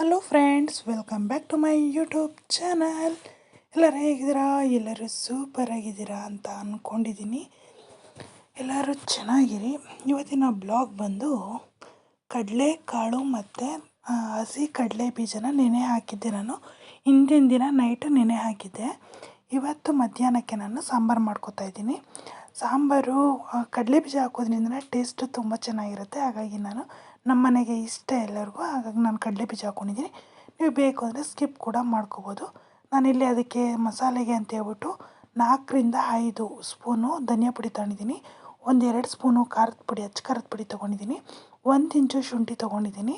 Hello friends welcome back to my YouTube channel ಎಲ್ಲರೂ ಹೇಗಿದ್ದೀರಾ? ಎಲ್ಲರೂ ಸೂಪರ್ ಆಗಿದ್ದೀರಾ ಅಂತ ಅಂದ್ಕೊಂಡಿದ್ದೀನಿ ಎಲ್ಲರೂ ಚೆನ್ನಾಗಿರಿ. ಇವತ್ತಿನ ಬ್ಲಾಗ್ ಬಂದು ಕಡಲೆಕಾಳು ಮತ್ತು ಹಸಿ ಕಡಲೆ ಬೀಜನ ನೆನೆ ಹಾಕಿದ್ದೆ ನಾನು. ಹಿಂದಿನ ದಿನ ನೈಟು ನೆನೆ ಹಾಕಿದ್ದೆ. ಇವತ್ತು ಮಧ್ಯಾಹ್ನಕ್ಕೆ ನಾನು ಸಾಂಬಾರು ಮಾಡ್ಕೊತಾ ಇದ್ದೀನಿ. ಸಾಂಬಾರು ಕಡಲೆ ಬೀಜ ಹಾಕೋದ್ರಿಂದ ಟೇಸ್ಟ್ ತುಂಬ ಚೆನ್ನಾಗಿರುತ್ತೆ. ಹಾಗಾಗಿ ನಾನು ನಮ್ಮ ಮನೆಗೆ ಇಷ್ಟ ಎಲ್ಲರಿಗೂ, ಹಾಗಾಗಿ ನಾನು ಕಡಲೆ ಬೀಜ ಹಾಕ್ಕೊಂಡಿದ್ದೀನಿ ನೀವು ಬೇಕು ಅಂದರೆ ಸ್ಕಿಪ್ ಕೂಡ ಮಾಡ್ಕೋಬೋದು. ನಾನಿಲ್ಲಿ ಅದಕ್ಕೆ ಮಸಾಲೆಗೆ ಅಂತ ಹೇಳ್ಬಿಟ್ಟು ನಾಲ್ಕರಿಂದ ಐದು ಸ್ಪೂನು ಧನಿಯಾ ಪುಡಿ ತಗೊಂಡಿದ್ದೀನಿ. ಒಂದೆರಡು ಸ್ಪೂನು ಖಾರದ ಪುಡಿ, ಅಚ್ಚ ಖಾರದ ಪುಡಿ ತೊಗೊಂಡಿದ್ದೀನಿ. ಒಂದು ಇಂಚು ಶುಂಠಿ ತೊಗೊಂಡಿದ್ದೀನಿ.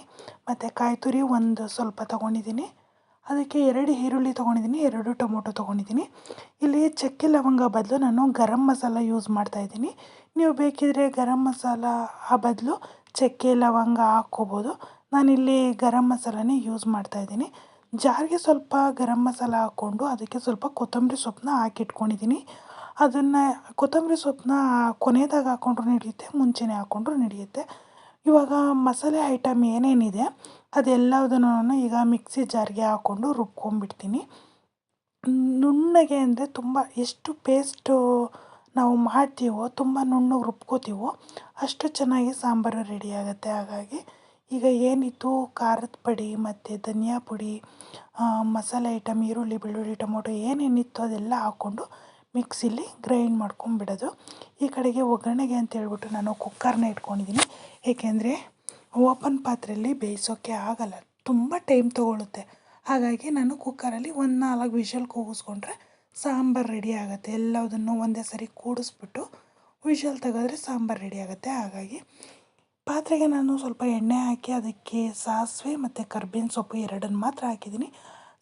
ಮತ್ತು ಕಾಯಿ ತುರಿ ಒಂದು ಸ್ವಲ್ಪ ತೊಗೊಂಡಿದ್ದೀನಿ. ಅದಕ್ಕೆ ಎರಡು ಈರುಳ್ಳಿ ತೊಗೊಂಡಿದ್ದೀನಿ, ಎರಡು ಟೊಮೊಟೊ ತೊಗೊಂಡಿದ್ದೀನಿ. ಇಲ್ಲಿ ಚಕ್ಕೆ ಲವಂಗ ಬದಲು ನಾನು ಗರಂ ಮಸಾಲ ಯೂಸ್ ಮಾಡ್ತಾಯಿದ್ದೀನಿ ನೀವು ಬೇಕಿದ್ರೆ ಗರಂ ಮಸಾಲ ಆ ಬದಲು ಚಕ್ಕೆ, ಲವಂಗ ಹಾಕ್ಕೋಬೋದು. ನಾನಿಲ್ಲಿ ಗರಂ ಮಸಾಲನೇ ಯೂಸ್ ಮಾಡ್ತಾಯಿದ್ದೀನಿ ಜಾರಿಗೆ ಸ್ವಲ್ಪ ಗರಂ ಮಸಾಲ ಹಾಕ್ಕೊಂಡು ಅದಕ್ಕೆ ಸ್ವಲ್ಪ ಕೊತ್ತಂಬರಿ ಸೊಪ್ಪನ್ನ ಹಾಕಿಟ್ಕೊಂಡಿದ್ದೀನಿ. ಅದನ್ನು ಕೊತ್ತಂಬರಿ ಸೊಪ್ಪನ್ನ ಕೊನೆಯದಾಗ ಹಾಕ್ಕೊಂಡ್ರು ನಡೆಯುತ್ತೆ, ಮುಂಚೆನೇ ಹಾಕ್ಕೊಂಡ್ರು ನಡೆಯುತ್ತೆ. ಇವಾಗ ಮಸಾಲೆ ಐಟಮ್ ಏನೇನಿದೆ, ಅದೆಲ್ಲದನ್ನು ಈಗ ಮಿಕ್ಸಿ ಜಾರಿಗೆ ಹಾಕ್ಕೊಂಡು ರುಬ್ಕೊಂಡ್ಬಿಡ್ತೀನಿ. ನುಣ್ಣಗೆ ಅಂದರೆ ತುಂಬ ಎಷ್ಟು ಪೇಸ್ಟು ನಾವು ಮಾಡ್ತೀವೋ, ತುಂಬ ನುಣ್ಣಗೆ ರುಬ್ಕೋತೀವೋ, ಅಷ್ಟು ಚೆನ್ನಾಗಿ ಸಾಂಬಾರು ರೆಡಿ ಆಗುತ್ತೆ. ಹಾಗಾಗಿ ಈಗ ಏನಿತ್ತು? ಖಾರದ ಪುಡಿ, ಮತ್ತು ಧನಿಯಾ ಪುಡಿ ಮಸಾಲೆ ಐಟಮ್ ಈರುಳ್ಳಿ, ಬೆಳ್ಳುಳ್ಳಿ, ಟೊಮೊಟೊ ಏನೇನಿತ್ತು ಅದೆಲ್ಲ ಹಾಕ್ಕೊಂಡು ಮಿಕ್ಸಿಲಿ ಗ್ರೈಂಡ್ ಮಾಡ್ಕೊಂಡ್ಬಿಡೋದು. ಈ ಕಡೆಗೆ ಒಗ್ಗರಣೆಗೆ ಅಂತ ಹೇಳ್ಬಿಟ್ಟು ನಾನು ಕುಕ್ಕರ್ನ ಇಟ್ಕೊಂಡಿದ್ದೀನಿ. ಏಕೆಂದರೆ ಓಪನ್ ಪಾತ್ರೆಯಲ್ಲಿ ಬೇಯಿಸೋಕ್ಕೆ ಆಗಲ್ಲ. ತುಂಬ ಟೈಮ್ ತೊಗೊಳುತ್ತೆ. ಹಾಗಾಗಿ ನಾನು ಕುಕ್ಕರಲ್ಲಿ ಒಂದು ನಾಲ್ಕು ವಿಷಲ್ ಕೂಗಿಸ್ಕೊಂಡ್ರೆ ಸಾಂಬಾರು ರೆಡಿ ಆಗುತ್ತೆ. ಎಲ್ಲದನ್ನು ಒಂದೇ ಸರಿ ಕೂಡಿಸ್ಬಿಟ್ಟು ವಿಷಲ್ ತೆಗೆದ್ರೆ ಸಾಂಬಾರು ರೆಡಿ ಆಗುತ್ತೆ. ಹಾಗಾಗಿ ಪಾತ್ರೆಗೆ ನಾನು ಸ್ವಲ್ಪ ಎಣ್ಣೆ ಹಾಕಿ ಅದಕ್ಕೆ ಸಾಸಿವೆ ಮತ್ತು ಕರ್ಬೇವಿನ ಸೊಪ್ಪು ಎರಡನ್ನು ಮಾತ್ರ ಹಾಕಿದ್ದೀನಿ.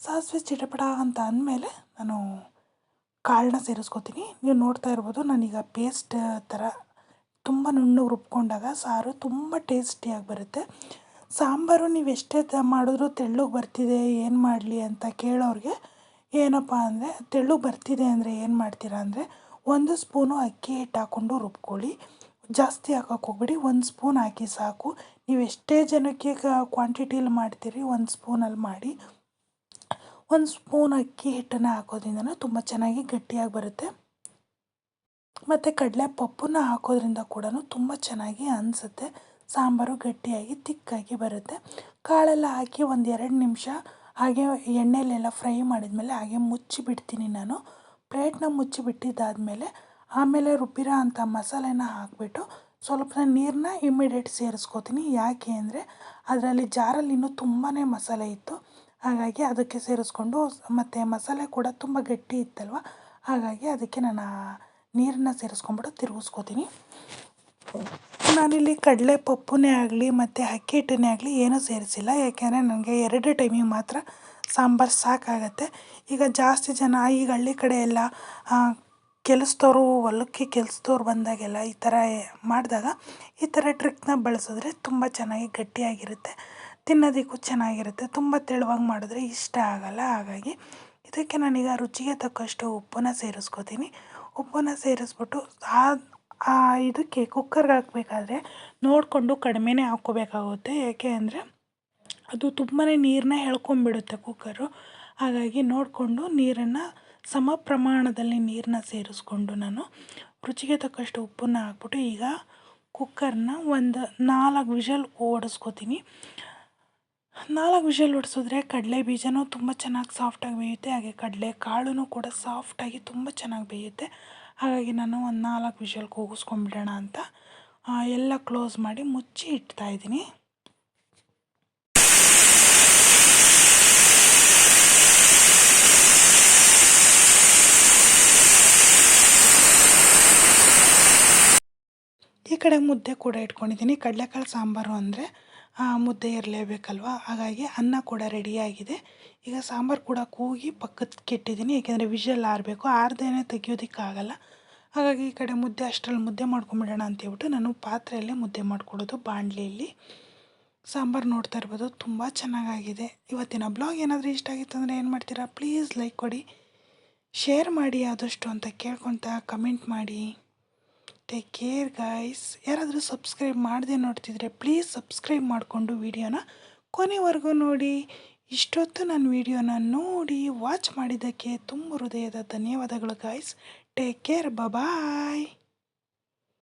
ಸಾಸಿವೆ ಚಿಟಪಟ ಅಂತ ಅಂದಮೇಲೆ ನಾನು ಕಾಳನ್ನ ಸೇರಿಸ್ಕೊತೀನಿ. ನೀವು ನೋಡ್ತಾ ಇರ್ಬೋದು, ನಾನೀಗ ಪೇಸ್ಟ್ ಥರ ತುಂಬ ನುಣ್ಣಗೆ ರುಬ್ಕೊಂಡಾಗ ಸಾರು ತುಂಬ ಟೇಸ್ಟಿಯಾಗಿ ಬರುತ್ತೆ. ಸಾಂಬಾರು ನೀವು ಎಷ್ಟೇ ಮಾಡಿದ್ರೂ ತೆಳ್ಳಗೆ ಬರ್ತಿದೆ, ಏನು ಮಾಡಲಿ ಅಂತ ಕೇಳೋರಿಗೆ ಏನಪ್ಪ ಅಂದರೆ ತೆಳು ಬರ್ತಿದೆ ಅಂದರೆ ಏನು ಮಾಡ್ತೀರಾ ಅಂದರೆ ಒಂದು ಸ್ಪೂನು ಅಕ್ಕಿ ಹಿಟ್ಟು ಹಾಕ್ಕೊಂಡು ರುಬ್ಕೊಳ್ಳಿ. ಜಾಸ್ತಿ ಹಾಕೋಕೆ ಹೋಗ್ಬೇಡಿ. ಒಂದು ಸ್ಪೂನ್ ಹಾಕಿ ಸಾಕು. ನೀವು ಎಷ್ಟೇ ಜನಕ್ಕೆ ಕ್ವಾಂಟಿಟಿಲಿ ಮಾಡ್ತೀರಿ ಒಂದು ಸ್ಪೂನಲ್ಲಿ ಮಾಡಿ. ಒಂದು ಸ್ಪೂನ್ ಅಕ್ಕಿ ಹಿಟ್ಟನ್ನು ಹಾಕೋದ್ರಿಂದ ತುಂಬ ಚೆನ್ನಾಗಿ ಗಟ್ಟಿಯಾಗಿ ಬರುತ್ತೆ. ಮತ್ತು ಕಡಲೆ ಪಪ್ಪನ್ನ ಹಾಕೋದ್ರಿಂದ ಕೂಡ ತುಂಬ ಚೆನ್ನಾಗಿ ಅನಿಸುತ್ತೆ. ಸಾಂಬಾರು ಗಟ್ಟಿಯಾಗಿ, ತಿಕ್ಕಾಗಿ ಬರುತ್ತೆ. ಕಾಳೆಲ್ಲ ಹಾಕಿ ಒಂದು ಎರಡು ನಿಮಿಷ ಹಾಗೆ ಎಣ್ಣೆಲೆಲ್ಲ ಫ್ರೈ ಮಾಡಿದ್ಮೇಲೆ ಹಾಗೆ ಮುಚ್ಚಿಬಿಡ್ತೀನಿ ನಾನು. ಪ್ಲೇಟ್ನ ಮುಚ್ಚಿಬಿಟ್ಟಿದ್ದಾದಮೇಲೆ ಆಮೇಲೆ ರುಬ್ಬಿರೋ ಅಂಥ ಮಸಾಲೆನ ಹಾಕಿಬಿಟ್ಟು ಸ್ವಲ್ಪ ನೀರನ್ನ ಇಮ್ಮಿಡಿಯೇಟ್ ಸೇರಿಸ್ಕೋತೀನಿ. ಯಾಕೆ ಅಂದರೆ ಅದರಲ್ಲಿ ಜಾರಲ್ಲಿ ಇನ್ನೂ ತುಂಬಾ ಮಸಾಲೆ ಇತ್ತು. ಹಾಗಾಗಿ ಅದಕ್ಕೆ ಸೇರಿಸ್ಕೊಂಡು ಮತ್ತು ಮಸಾಲೆ ಕೂಡ ತುಂಬ ಗಟ್ಟಿ ಇತ್ತಲ್ವ? ಹಾಗಾಗಿ ಅದಕ್ಕೆ ನಾನು ನೀರನ್ನ ಸೇರಿಸ್ಕೊಂಬಿಟ್ಟು ತಿರುಗಿಸ್ಕೋತೀನಿ. ನಾನಿಲ್ಲಿ ಕಡಲೆ ಪಪ್ಪುನೇ ಆಗಲಿ, ಮತ್ತು ಅಕ್ಕಿ ಹಿಟ್ಟನ್ನೇ ಆಗಲಿ ಏನೂ ಸೇರಿಸಿಲ್ಲ. ಯಾಕೆಂದರೆ ನನಗೆ ಎರಡು ಟೈಮಿಗೆ ಮಾತ್ರ ಸಾಂಬಾರು ಸಾಕಾಗತ್ತೆ. ಈಗ ಜಾಸ್ತಿ ಜನ ಈಗ ಹಳ್ಳಿ ಕಡೆ ಎಲ್ಲ ಕೆಲಸದವ್ರು, ಹೊಲಕ್ಕೆ ಕೆಲ್ಸದವ್ರು ಬಂದಾಗೆಲ್ಲ ಈ ಥರ ಮಾಡಿದಾಗ ಈ ಥರ ಟ್ರಿಕ್ನ ಬಳಸಿದ್ರೆ ತುಂಬ ಚೆನ್ನಾಗಿ ಗಟ್ಟಿಯಾಗಿರುತ್ತೆ. ತಿನ್ನೋದಕ್ಕೂ ಚೆನ್ನಾಗಿರುತ್ತೆ. ತುಂಬ ತೆಳುವಾಗಿ ಮಾಡಿದ್ರೆ ಇಷ್ಟ ಆಗೋಲ್ಲ. ಹಾಗಾಗಿ ಇದಕ್ಕೆ ನಾನೀಗ ರುಚಿಗೆ ತಕ್ಕಷ್ಟು ಉಪ್ಪನ್ನ ಸೇರಿಸ್ಕೋತೀನಿ. ಉಪ್ಪನ್ನ ಸೇರಿಸ್ಬಿಟ್ಟು ಆ ಇದಕ್ಕೆ ಕುಕ್ಕರ್ಗೆ ಹಾಕಬೇಕಾದ್ರೆ ನೋಡಿಕೊಂಡು ಕಡಿಮೆನೇ ಹಾಕ್ಕೋಬೇಕಾಗುತ್ತೆ. ಯಾಕೆ ಅಂದರೆ ಅದು ತುಂಬಾ ನೀರನ್ನ ಎಳ್ಕೊಂಬಿಡುತ್ತೆ ಕುಕ್ಕರು. ಹಾಗಾಗಿ ನೋಡಿಕೊಂಡು ನೀರನ್ನು ಸಮ ಪ್ರಮಾಣದಲ್ಲಿ ನೀರನ್ನ ಸೇರಿಸ್ಕೊಂಡು ನಾನು ರುಚಿಗೆ ತಕ್ಕಷ್ಟು ಉಪ್ಪನ್ನು ಹಾಕ್ಬಿಟ್ಟು ಈಗ ಕುಕ್ಕರ್ನ ಒಂದು ನಾಲ್ಕು ವಿಷಲ್ ಓಡಿಸ್ಕೋತೀನಿ. ನಾಲ್ಕು ವಿಷಲ್ ಓಡಿಸಿದ್ರೆ ಕಡಲೆ ಬೀಜನೂ ತುಂಬ ಚೆನ್ನಾಗಿ ಸಾಫ್ಟಾಗಿ ಬೇಯುತ್ತೆ. ಹಾಗೆ ಕಡಲೆ ಕಾಳು ಕೂಡ ಸಾಫ್ಟಾಗಿ ತುಂಬ ಚೆನ್ನಾಗಿ ಬೇಯುತ್ತೆ. ಹಾಗಾಗಿ ನಾನು ಒಂದು ನಾಲ್ಕು ವಿಷಲ್ ಕೂಗಿಸ್ಕೊಂಬಿಡೋಣ ಅಂತ ಎಲ್ಲ ಕ್ಲೋಸ್ ಮಾಡಿ ಮುಚ್ಚಿ ಇಡ್ತಾ ಇದ್ದೀನಿ. ಈ ಕಡೆ ಮುದ್ದೆ ಕೂಡ ಇಟ್ಕೊಂಡಿದ್ದೀನಿ. ಕಡಲೆಕಾಳು ಸಾಂಬಾರು ಅಂದರೆ ಮುದ್ದೆ ಇರಲೇಬೇಕಲ್ವ? ಹಾಗಾಗಿ ಅನ್ನ ಕೂಡ ರೆಡಿಯಾಗಿದೆ ಈಗ ಸಾಂಬಾರು ಕೂಡ ಕೂಗಿ ಪಕ್ಕಕ್ಕೆ ಇಟ್ಟಿದ್ದೀನಿ ಏಕೆಂದರೆ ವಿಷಲ್ ಆರಬೇಕು. ಆರ್ದೇನೆ ತೆಗಿಯೋದಕ್ಕಾಗಲ್ಲ. ಹಾಗಾಗಿ ಈ ಕಡೆ ಮುದ್ದೆ, ಅಷ್ಟರಲ್ಲಿ ಮುದ್ದೆ ಮಾಡ್ಕೊಂಬಿಡೋಣ ಅಂತೇಳ್ಬಿಟ್ಟು ನಾನು ಪಾತ್ರೆಯಲ್ಲೇ ಮುದ್ದೆ ಮಾಡ್ಕೊಳ್ಳೋದು ಬಾಣಲಿಯಲ್ಲಿ. ಸಾಂಬಾರು ನೋಡ್ತಾ ಇರ್ಬೋದು, ತುಂಬ ಚೆನ್ನಾಗಾಗಿದೆ. ಇವತ್ತಿನ ಬ್ಲಾಗ್ ಏನಾದರೂ ಇಷ್ಟ ಆಗಿತ್ತು ಅಂದರೆ ಏನು ಮಾಡ್ತೀರಾ? ಪ್ಲೀಸ್ ಲೈಕ್ ಕೊಡಿ. ಶೇರ್ ಮಾಡಿ ಆದಷ್ಟು ಅಂತ ಕೇಳ್ಕೊತ ಕಮೆಂಟ್ ಮಾಡಿ. ಟೇಕ್ ಕೇರ್ ಗಾಯ್ಸ್ ಯಾರಾದರೂ ಸಬ್ಸ್ಕ್ರೈಬ್ ಮಾಡದೆ ನೋಡ್ತಿದ್ರೆ ಪ್ಲೀಸ್ ಸಬ್ಸ್ಕ್ರೈಬ್ ಮಾಡಿಕೊಂಡು ವಿಡಿಯೋನ ಕೊನೆವರೆಗೂ ನೋಡಿ. ಇಷ್ಟೊತ್ತು ನನ್ನ ವಿಡಿಯೋನ ನೋಡಿ ವಾಚ್ ಮಾಡಿದ್ದಕ್ಕೆ ತುಂಬ ಹೃದಯದ ಧನ್ಯವಾದಗಳು ಗಾಯ್ಸ್ ಟೇಕ್ ಕೇರ್ ಬಾಯ್